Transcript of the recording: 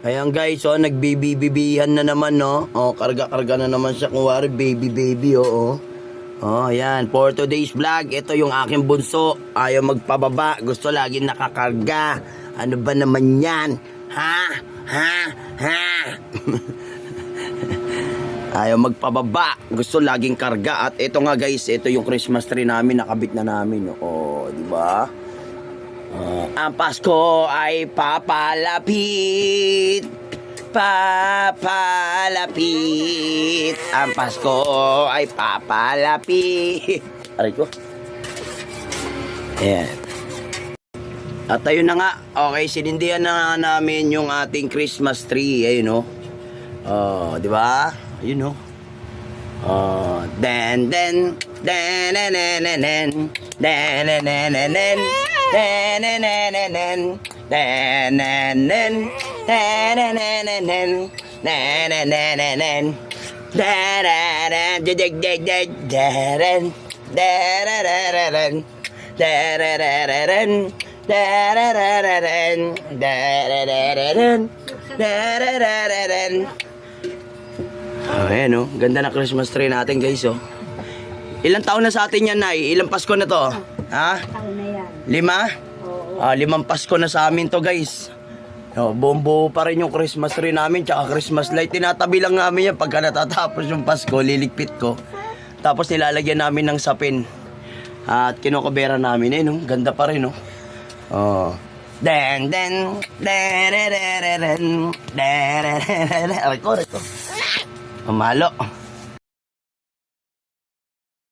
Ayan guys, oh, nagbibibibihan na naman, no? Oh, karga-karga na naman siya kung wari, baby baby, oo. Oh, ayan. For today's vlog, ito yung aking bunso. Ayaw magpababa. Gusto lagi nakakarga. Ano ba naman yan? Ha? Ha? Ha? Ayaw magpababa. Gusto laging karga. At ito nga guys, ito yung Christmas tree namin. Nakabit na namin. Oh, di ba? Ah, ang Pasko ay papalapit Papalapit Ang Pasko ay papalapit Aray ko Ayan At ayun na nga Okay, sinindihan na nga namin yung ating Christmas tree Ayun oh Oh, di ba? Ayun oh Oh, den den den den den den den den den den Ayan oh, ganda na Christmas tree natin guys oh. Ilang taon na sa atin yan, Nay? Ilang Pasko na to? Ha? Taon na yan. Lima? Oo. Ah, limang Pasko na sa amin to guys. Oh, buong buo pa rin yung Christmas tree namin tsaka Christmas light. Tinatabi lang namin yan pagka natatapos yung Pasko, liligpit ko. Tapos nilalagyan namin ng sapin. At kinokobera namin eh, no? Ganda pa rin, no? Oh. Den, den, den, den, den, den, den, den, den, den, Aray ko, aray ko. Mamalo.